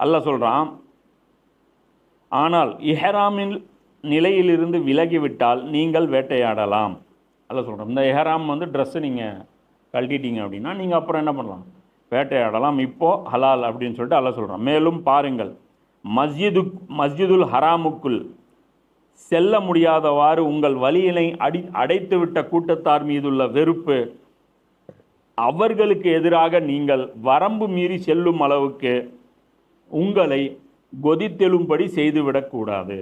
அல்ல சொல்கிறான் ஆனால் இஹராமின் நிலையிலிருந்து விலகிவிட்டால் நீங்கள் வேட்டையாடலாம். அல்ல சொல்கிறோம் இந்த எஹராம் வந்து ட்ரெஸ்ஸு நீங்கள் கழட்டிட்டீங்க அப்படின்னா நீங்கள் அப்புறம் என்ன பண்ணலாம்? வேட்டையாடலாம். இப்போது ஹலால் அப்படின்னு சொல்லிட்டு அல்ல சொல்கிறோம் மேலும் பாருங்கள் மஸ்ஜிது மஸ்ஜிதுல் ஹராமுக்குள் செல்ல முடியாதவாறு உங்கள் வழியினை அடி அடைத்துவிட்ட கூட்டத்தார் மீதுள்ள வெறுப்பு அவர்களுக்கு எதிராக நீங்கள் வரம்பு மீறி செல்லும் அளவுக்கு உங்களை கொதித்தெழும்படி செய்துவிடக்கூடாது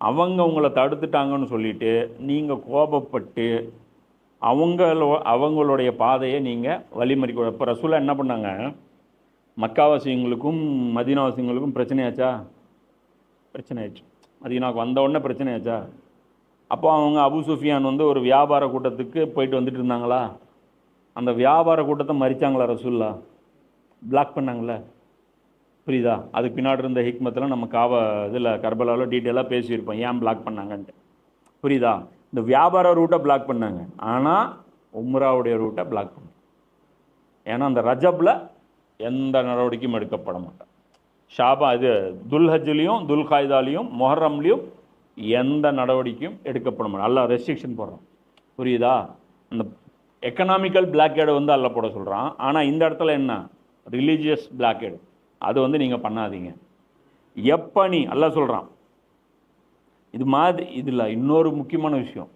அவங்க உங்களை தடுத்துட்டாங்கன்னு சொல்லிட்டு நீங்கள் கோபப்பட்டு அவங்களோ அவங்களுடைய பாதையை நீங்கள் வழிமறிக்க இப்போ ரசூலா என்ன பண்ணாங்க? மக்காவாசியங்களுக்கும் மதினாவாசியங்களுக்கும் பிரச்சனையாச்சா பிரச்சனை ஆயிடுச்சு. மதீனாவுக்கு வந்த உடனே பிரச்சனை ஆச்சா? அப்போ அவங்க அபு சுஃபியான் வந்து ஒரு வியாபார கூட்டத்துக்கு போயிட்டு வந்துட்டு இருந்தாங்களா? அந்த வியாபார கூட்டத்தை மறிச்சாங்களா ரசூல்லா பிளாக் பண்ணாங்களே? புரியுதா? அதுக்கு பின்னாடி இருந்த ஹிக்மத்தில் நம்ம காவ இதில் கர்பலாவில் டீட்டெயிலாக பேசியிருப்போம். ஏன் பிளாக் பண்ணாங்கன்ட்டு. புரியுதா? இந்த வியாபார ரூட்டை பிளாக் பண்ணாங்க. ஆனால் உம்ராவுடைய ரூட்டை பிளாக் பண்ணாங்க ஏன்னா அந்த ரஜப்பில் எந்த நடவடிக்கையும் எடுக்கப்பட மாட்டோம் ஷாபா இது துல்ஹஜ்லேயும் துல்காய்தாலையும் மொஹரம்லேயும் எந்த நடவடிக்கையும் எடுக்கப்பட மாட்டோம் அல்ல ரெஸ்ட்ரிக்ஷன் போடுறோம் புரியுதா? அந்த எக்கனாமிக்கல் பிளாக்கேடு வந்து அல்ல போட சொல்கிறான் ஆனால் இந்த இடத்துல என்ன? ரிலீஜியஸ் பிளாக்கேடு அது வந்து நீங்கள் பண்ணாதீங்க. எப்போ நீ அல்ல சொல்கிறான் இது மாதிரி இதில் இன்னொரு முக்கியமான விஷயம்.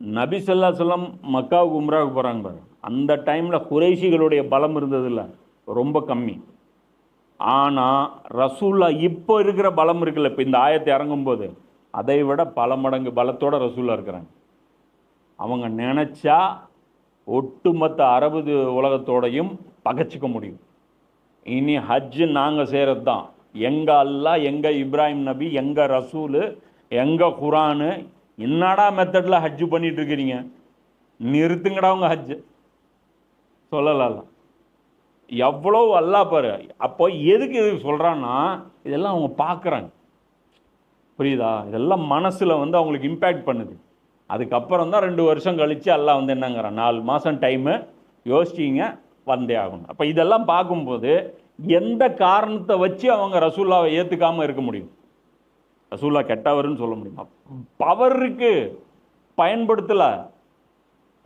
நபி சொல்லா சொல்லம் மக்காவுக்கு உம்ராவுக்கு போகிறாங்க பாரு அந்த டைமில் குறைஷிகளுடைய பலம் இருந்ததில்ல. ரொம்ப கம்மி. ஆனால் ரசூல்லா இப்போ இருக்கிற பலம் இருக்குல்ல. இப்போ இந்த ஆயத்தை இறங்கும்போது அதை விட பல மடங்கு பலத்தோடு ரசூல்லா இருக்கிறாங்க. அவங்க நினச்சா ஒட்டுமொத்த அரபு உலகத்தோடையும் பகைச்சிக்க முடியும். இனி ஹஜ்ஜு நாங்கள் செய்கிறது தான் எங்கள் அல்லா எங்கள் இப்ராஹிம் நபி எங்கள் ரசூலு எங்கள் குரானு என்னடா மெத்தடில் ஹஜ்ஜு பண்ணிகிட்டு இருக்கிறீங்க நிறுத்துங்கடா உங்கள் ஹஜ்ஜு சொல்லலாம் எவ்வளோ அல்லா பாரு அப்போ எதுக்கு இது சொல்கிறான்னா இதெல்லாம் அவங்க பார்க்குறாங்க புரியுதா? இதெல்லாம் மனசில் வந்து அவங்களுக்கு இம்பேக்ட் பண்ணுது. அதுக்கப்புறம் தான் ரெண்டு வருஷம் கழித்து எல்லாம் வந்து என்னங்கிறான். நாலு மாதம் டைமு யோசிச்சிங்க. வந்தே ஆகணும். அப்போ இதெல்லாம் பார்க்கும்போது எந்த காரணத்தை வச்சு அவங்க ரசூல்லாவை ஏற்றுக்காமல் இருக்க முடியும்? ரசூல்லா கெட்டவர்னு சொல்ல முடியுமா? பவர் இருக்கு. பயன்படுத்தலை.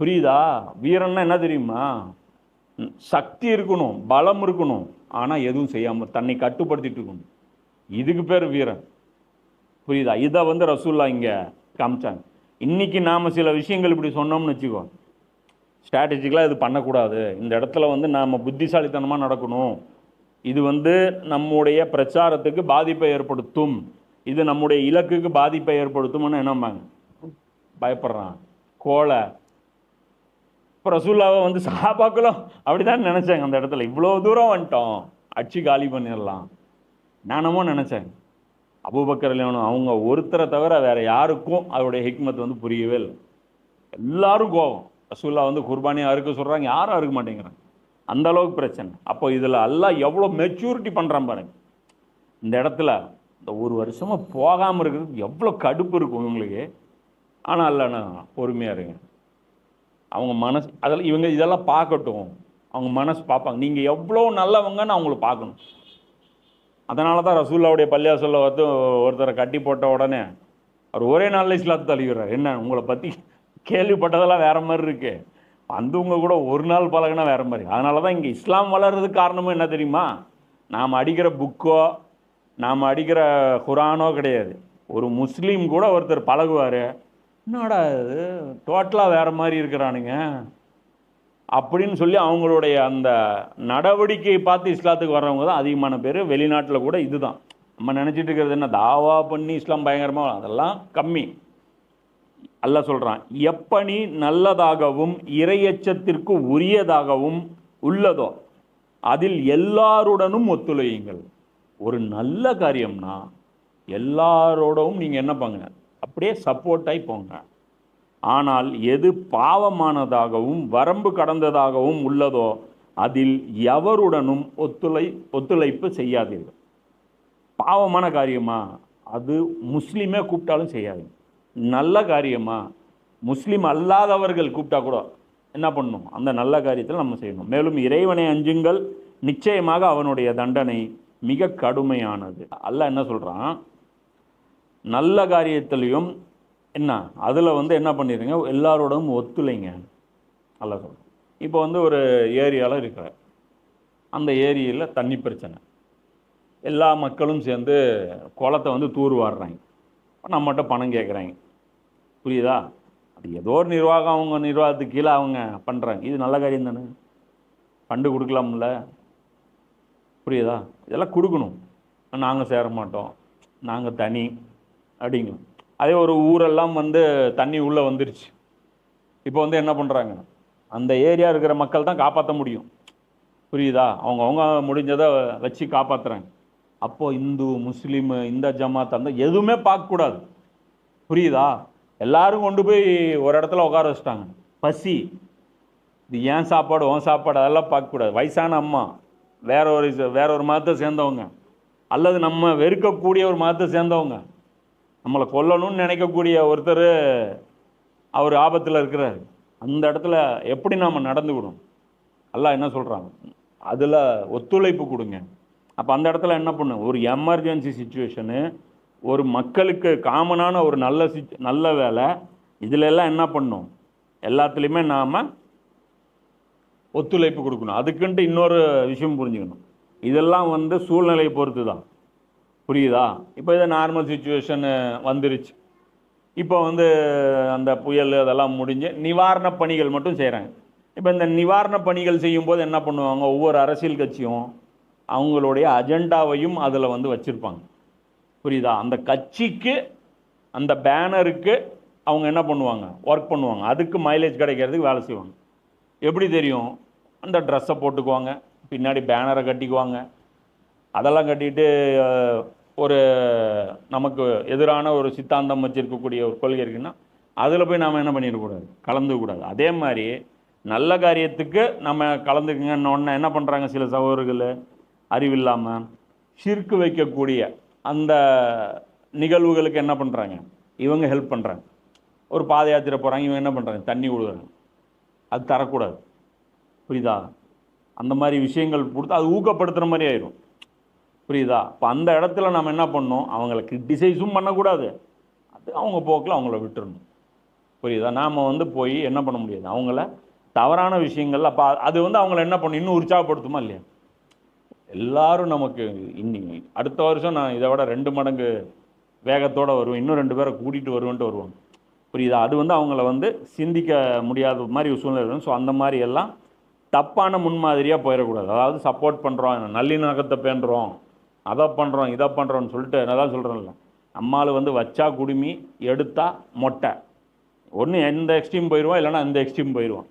புரியுதா? வீரன்னா என்ன தெரியுமா? சக்தி இருக்கணும் பலம் இருக்கணும். ஆனால் எதுவும் செய்யாமல் தன்னை கட்டுப்படுத்திட்டு இருக்கணும். இதுக்கு பேர் வீரன். புரியுதா? இதை வந்து ரசூல்லா இங்கே காமிச்சாங்க. இன்னைக்கு நாம் சில விஷயங்கள் இப்படி சொன்னோம்னு வச்சுக்கோ. ஸ்ட்ராட்டஜிக்கலாக இது பண்ணக்கூடாது. இந்த இடத்துல வந்து நாம் புத்திசாலித்தனமாக நடக்கணும். இது வந்து நம்முடைய பிரச்சாரத்துக்கு பாதிப்பை ஏற்படுத்தும். இது நம்முடைய இலக்குக்கு பாதிப்பை ஏற்படுத்தும்னு என்னம்பாங்க பயப்படுறான். கோலை இப்போ ரசூல்லாவை வந்து சஹாபாக்களும் அப்படி தான் நினச்சாங்க அந்த இடத்துல. இவ்வளோ தூரம் வந்துட்டோம். அடிச்சு காலி பண்ணிடலாம். நானமோ நினச்சேன். அபூபக்கர் அவங்க ஒருத்தரை தவிர வேறு யாருக்கும் அவருடைய ஹிக்மத் வந்து புரியவே இல்லை. எல்லாரும் கோபம் ரசூல்லா வந்து குர்பானி அறுக்க சொல்கிறாங்க யாரும் அறுக்க மாட்டேங்கிறாங்க. அந்த அளவுக்கு பிரச்சனை. அப்போ இதில் எல்லாம் எவ்வளோ மெச்சூரிட்டி பண்ணுறான் பாருங்க. இந்த இடத்துல இந்த ஒரு வருஷமாக போகாமல் இருக்கிறதுக்கு எவ்வளோ கடுப்பு இருக்கும் இவங்களுக்கு. ஆனால் இல்லைண்ணா பொறுமையாக இருங்க. அவங்க மனசு அதெல்லாம் இவங்க இதெல்லாம் பார்க்கட்டும். அவங்க மனசு பார்ப்பாங்க. நீங்கள் எவ்வளோ நல்லவங்கன்னு அவங்கள பார்க்கணும். அதனால தான் ரசூல்லாவுடைய பள்ளியாசல்ல வந்து ஒருத்தரை கட்டி போட்ட உடனே அவர் ஒரே நாளில் இஸ்லாத்து தழுவிடுறார். என்ன உங்களை பற்றி கேள்விப்பட்டதெல்லாம் வேற மாதிரி இருக்கு. வந்தவங்க கூட ஒரு நாள் பழகுனா வேற மாதிரி. அதனால தான் இங்கே இஸ்லாம் வளர்றதுக்கு காரணமும் என்ன தெரியுமா? நாம் அடிக்கிற புக்கோ நாம் அடிக்கிற குரானோ கிடையாது. ஒரு முஸ்லீம் கூட ஒருத்தர் பழகுவார். என்னடா இது? டோட்டலாக வேறு மாதிரி இருக்கிறானுங்க. அப்படின்னு சொல்லி அவங்களுடைய அந்த நடவடிக்கையை பார்த்து இஸ்லாத்துக்கு வர்றவங்க தான் அதிகமான பேர். வெளிநாட்டில் கூட இதுதான். நம்ம நினச்சிட்டு இருக்கிறது என்ன? தாவா பண்ணி இஸ்லாம் பயங்கரமாக அதெல்லாம் கம்மி. அல்ல சொல்கிறான் எப்பணி நல்லதாகவும் இரையச்சத்திற்கு உரியதாகவும் உள்ளதோ அதில் எல்லாருடனும் ஒத்துழையுங்கள். ஒரு நல்ல காரியம்னா எல்லாரோடவும் நீங்கள் என்ன பண்ணுங்க அப்படியே சப்போர்ட்டாகி போங்க. ஆனால் எது பாவமானதாகவும் வரம்பு கடந்ததாகவும் உள்ளதோ அதில் எவருடனும் ஒத்துழை ஒத்துழைப்பு செய்யாதீர்கள். பாவமான காரியமா அது முஸ்லீமே கூப்பிட்டாலும் செய்யாதீங்க. நல்ல காரியமாக முஸ்லீம் அல்லாதவர்கள் கூப்பிட்டா கூட என்ன பண்ணணும்? அந்த நல்ல காரியத்தில் நம்ம செய்யணும். மேலும் இறைவனை அஞ்சுங்கள். நிச்சயமாக அவனுடைய தண்டனை மிக கடுமையானது. அல்ல என்ன சொல்கிறான் நல்ல காரியத்திலையும் என்ன? அதில் வந்து என்ன பண்ணிடுங்க எல்லாரோடும் ஒத்துழைங்க. நல்லா சொல்கிறேன் இப்போ வந்து ஒரு ஏரியாவில் இருக்கிற அந்த ஏரியில் தண்ணி பிரச்சனை. எல்லா மக்களும் சேர்ந்து குளத்தை வந்து தூர்வாடுறாங்க நம்மகிட்ட பணம் கேட்குறாங்க புரியுதா? அது ஏதோ ஒரு நிர்வாகம் அவங்க நிர்வாகத்துக்கு கீழே அவங்க பண்ணுறாங்க இது நல்ல காரியம் தானே? ஃபண்டு கொடுக்கலாம்ல. புரியுதா? இதெல்லாம் கொடுக்கணும். நாங்கள் சேர மாட்டோம். நாங்கள் தனி அப்படிங்கணும் அதே ஒரு ஊரெல்லாம் வந்து தண்ணி உள்ளே வந்துருச்சு. இப்போ வந்து என்ன பண்ணுறாங்க அந்த ஏரியா இருக்கிற மக்கள் தான் காப்பாற்ற முடியும். புரியுதா? அவங்கவுங்க முடிஞ்சதை வச்சு காப்பாற்றுறாங்க அப்போது இந்து முஸ்லீமு இந்த ஜமாத் அந்த எதுவுமே பார்க்கக்கூடாது புரியுதா? எல்லாரும் கொண்டு போய் ஒரு இடத்துல உட்கார வச்சிட்டாங்க. பசி. இது ஏன் சாப்பாடு உன் சாப்பாடு? அதெல்லாம் பார்க்கக்கூடாது வயசான அம்மா. வேற ஒரு வேற ஒரு மதத்தை சேர்ந்தவங்க. அல்லது நம்ம வெறுக்கக்கூடிய ஒரு மதத்தை சேர்ந்தவங்க. நம்மளை கொல்லணும்னு நினைக்கக்கூடிய ஒருத்தர் அவர் ஆபத்தில் இருக்கிறார். அந்த இடத்துல எப்படி நாம் நடந்துக்கணும்? எல்லாம் என்ன சொல்கிறாங்க அதில் ஒத்துழைப்பு கொடுங்க. அப்போ அந்த இடத்துல என்ன பண்ணு? ஒரு எமர்ஜென்சி சுச்சுவேஷனு ஒரு மக்களுக்கு காமனான ஒரு நல்ல சிச் நல்ல வேலை இதுல எல்லாம் என்ன பண்ணும்? எல்லாத்துலேயுமே நாம் ஒத்துழைப்பு கொடுக்கணும். அதுக்குன்ட்டு இன்னொரு விஷயம் புரிஞ்சுக்கணும். இதெல்லாம் வந்து சூழ்நிலையை பொறுத்து தான் புரியுதா? இப்போ இதை நார்மல் சுச்சுவேஷனு வந்துருச்சு. இப்போ வந்து அந்த புயல் அதெல்லாம் முடிஞ்சு நிவாரண பணிகள் மட்டும் செய்கிறாங்க இப்போ இந்த நிவாரண பணிகள் செய்யும்போது என்ன பண்ணுவாங்க? ஒவ்வொரு அரசியல் கட்சியும் அவங்களுடைய அஜெண்டாவையும் அதில் வந்து வச்சுருப்பாங்க. புரியுதா? அந்த கட்சிக்கு அந்த பேனருக்கு அவங்க என்ன பண்ணுவாங்க? ஒர்க் பண்ணுவாங்க. அதுக்கு மைலேஜ் கிடைக்கிறதுக்கு வேலை செய்வாங்க. எப்படி தெரியும்? அந்த ட்ரெஸ்ஸை போட்டுக்குவாங்க. பின்னாடி பேனரை கட்டிக்குவாங்க. அதெல்லாம் கட்டிட்டு ஒரு நமக்கு எதிரான ஒரு சித்தாந்தம் வச்சுருக்கக்கூடிய ஒரு கொள்கை இருக்குன்னா அதில் போய் நாம் என்ன பண்ணிடக்கூடாது? கலந்துக்கூடாது அதே மாதிரி நல்ல காரியத்துக்கு நம்ம கலந்துக்குங்கன்னு என்ன பண்ணுறாங்க சில சகோதரர்கள் அறிவில்லாமல் ஷிர்க்கு வைக்கக்கூடிய அந்த நிகழ்வுகளுக்கு என்ன பண்ணுறாங்க இவங்க ஹெல்ப் பண்ணுறாங்க ஒரு பாத யாத்திரை போகிறாங்க இவங்க என்ன பண்ணுறாங்க தண்ணி விடுறாங்க அது தரக்கூடாது. புரியுதா? அந்த மாதிரி விஷயங்கள் கொடுத்து அது ஊக்கப்படுத்துகிற மாதிரி ஆயிரும். புரியுதா? இப்போ அந்த இடத்துல நம்ம என்ன பண்ணணும்? அவங்கள கிரிட்டிசைஸும் பண்ணக்கூடாது. அது அவங்க போக்கில் அவங்கள விட்டுறணும். புரியுதா? நாம் வந்து போய் என்ன பண்ண முடியாது? அவங்கள தவறான விஷயங்கள் அப்போ அது வந்து அவங்கள என்ன பண்ணும் இன்னும் உற்சாகப்படுத்துமா இல்லையா? எல்லாரும் நமக்கு இன்னி அடுத்த வருஷம் நான் இதை விட ரெண்டு மடங்கு வேகத்தோடு வருவேன். இன்னும் ரெண்டு பேரை கூட்டிகிட்டு வருவேன்ட்டு வருவாங்க. புரியுதா? அது வந்து அவங்கள வந்து சிந்திக்க முடியாத மாதிரி ஒரு சூழ்நிலை இருக்கும் ஸோ அந்த மாதிரி எல்லாம் தப்பான முன்மாதிரியாக போயிடக்கூடாது. அதாவது சப்போர்ட் பண்ணுறோம் நல்லிணக்கத்தை பேண்டுறோம் அதை பண்ணுறோம் இதை பண்ணுறோம்னு சொல்லிட்டு நான் தான் சொல்கிறேன்ல நம்மால் வந்து வச்சா குடுமி எடுத்தா மொட்டை. ஒன்று எந்த எக்ஸ்ட்ரீம் போயிடுவோம் இல்லைன்னா அந்த எக்ஸ்ட்ரீம் போயிடுவோம்